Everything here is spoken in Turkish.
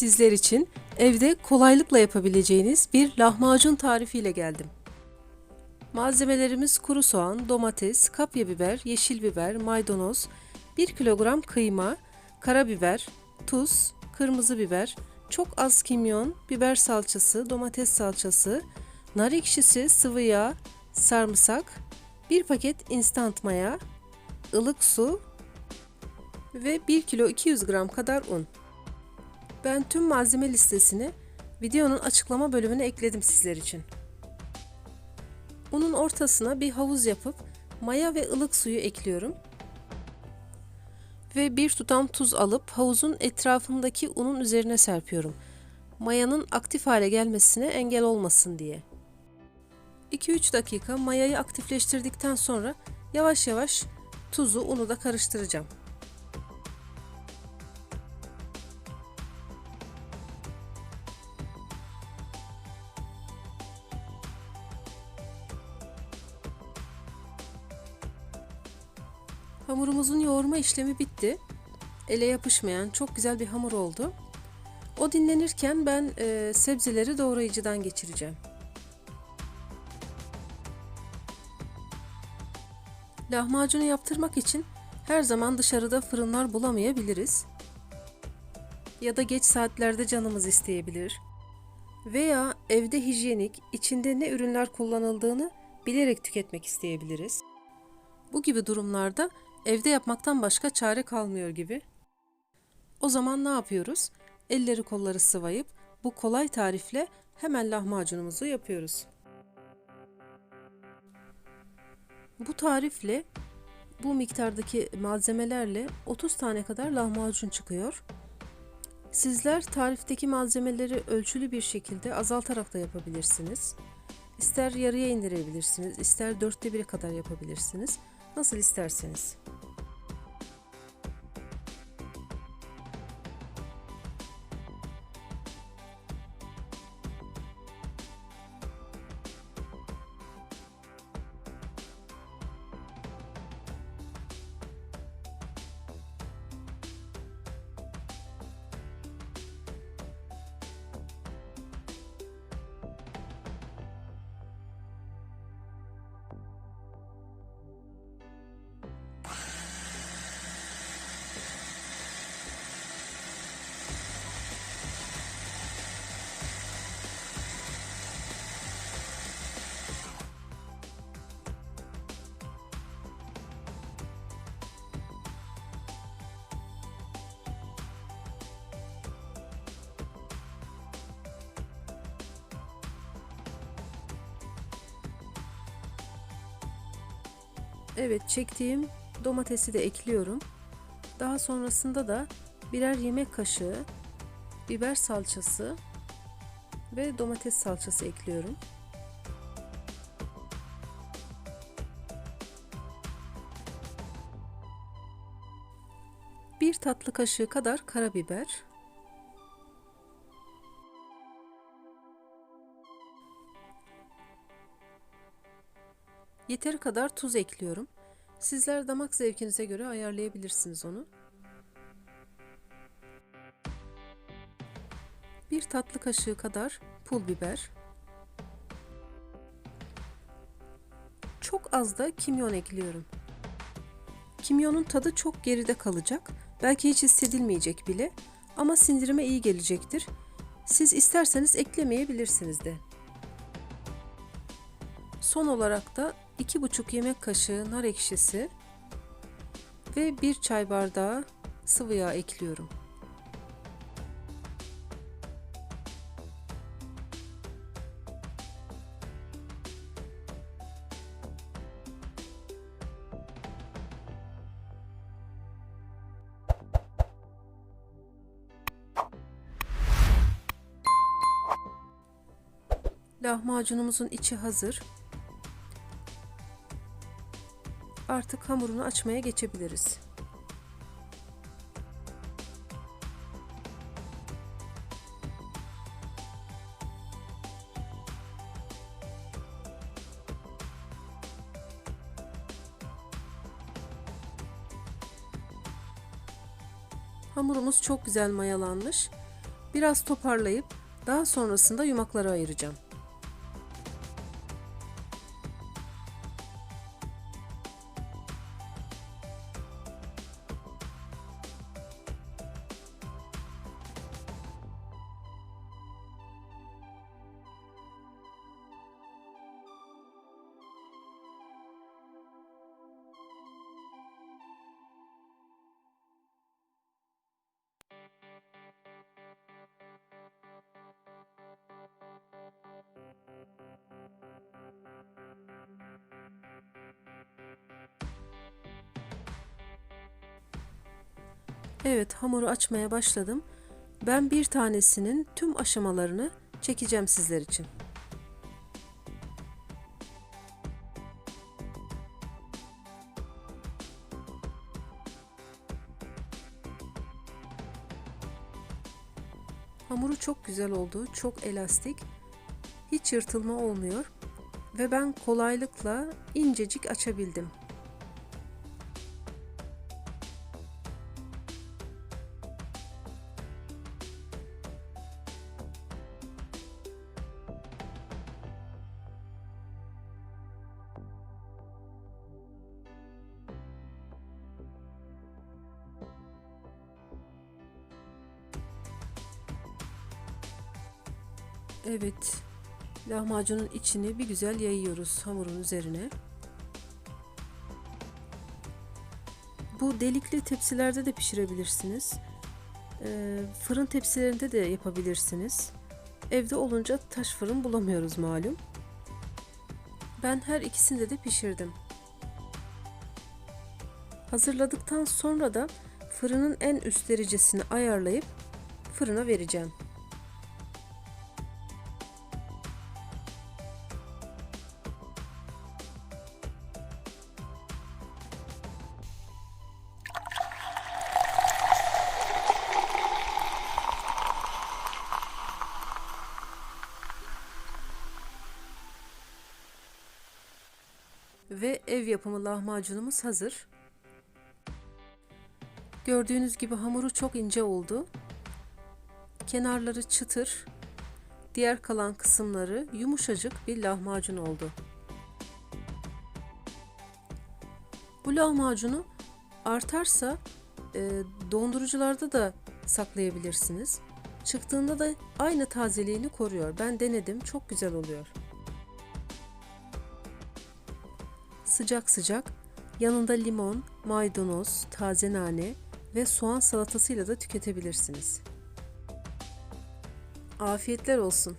Sizler için evde kolaylıkla yapabileceğiniz bir lahmacun tarifiyle geldim. Malzemelerimiz kuru soğan, domates, kapya biber, yeşil biber, maydanoz, 1 kilogram kıyma, karabiber, tuz, kırmızı biber, çok az kimyon, biber salçası, domates salçası, nar ekşisi, sıvı yağ, sarımsak, 1 paket instant maya, ılık su ve 1 kilo 200 gram kadar un. Ben tüm malzeme listesini videonun açıklama bölümüne ekledim sizler için. Unun ortasına bir havuz yapıp maya ve ılık suyu ekliyorum. Ve bir tutam tuz alıp havuzun etrafındaki unun üzerine serpiyorum. Mayanın aktif hale gelmesine engel olmasın diye. 2-3 dakika mayayı aktifleştirdikten sonra yavaş yavaş tuzu unu da karıştıracağım. Hamurumuzun yoğurma işlemi bitti. Ele yapışmayan çok güzel bir hamur oldu. O dinlenirken ben e, sebzeleri doğrayıcıdan geçireceğim. Lahmacunu yaptırmak için her zaman dışarıda fırınlar bulamayabiliriz. Ya da geç saatlerde canımız isteyebilir. Veya evde hijyenik, içinde ne ürünler kullanıldığını bilerek tüketmek isteyebiliriz. Bu gibi durumlarda evde yapmaktan başka çare kalmıyor gibi. O zaman ne yapıyoruz? Elleri kolları sıvayıp bu kolay tarifle hemen lahmacunumuzu yapıyoruz. Bu tarifle bu miktardaki malzemelerle 30 tane kadar lahmacun çıkıyor. Sizler tarifteki malzemeleri ölçülü bir şekilde azaltarak da yapabilirsiniz. İster yarıya indirebilirsiniz, ister dörtte bire kadar yapabilirsiniz. Nasıl isterseniz. Evet çektiğim domatesi de ekliyorum. Daha sonrasında da birer yemek kaşığı biber salçası ve domates salçası ekliyorum. Bir tatlı kaşığı kadar karabiber. Yeteri kadar tuz ekliyorum. Sizler damak zevkinize göre ayarlayabilirsiniz onu. Bir tatlı kaşığı kadar pul biber. Çok az da kimyon ekliyorum. Kimyonun tadı çok geride kalacak. Belki hiç hissedilmeyecek bile ama sindirime iyi gelecektir. Siz isterseniz eklemeyebilirsiniz de. Son olarak da 2,5 yemek kaşığı nar ekşisi ve 1 çay bardağı sıvı yağ ekliyorum. Lahmacunumuzun içi hazır. Artık hamurunu açmaya geçebiliriz. Hamurumuz çok güzel mayalanmış. Biraz toparlayıp daha sonrasında yumaklara ayıracağım. Evet, hamuru açmaya başladım. Ben bir tanesinin tüm aşamalarını çekeceğim sizler için. Hamuru çok güzel oldu, çok elastik. Hiç yırtılma olmuyor ve ben kolaylıkla incecik açabildim. Evet. Lahmacunun içini bir güzel yayıyoruz hamurun üzerine. Bu delikli tepsilerde de pişirebilirsiniz. Ee, fırın tepsilerinde de yapabilirsiniz. Evde olunca taş fırın bulamıyoruz malum. Ben her ikisinde de pişirdim. Hazırladıktan sonra da fırının en üst derecesini ayarlayıp fırına vereceğim. Ve ev yapımı lahmacunumuz hazır. Gördüğünüz gibi hamuru çok ince oldu. Kenarları çıtır, diğer kalan kısımları yumuşacık bir lahmacun oldu. Bu lahmacunu artarsa e, dondurucularda da saklayabilirsiniz. Çıktığında da aynı tazeliğini koruyor. Ben denedim, çok güzel oluyor. Sıcak sıcak yanında limon, maydanoz, taze nane ve soğan salatasıyla da tüketebilirsiniz. Afiyetler olsun.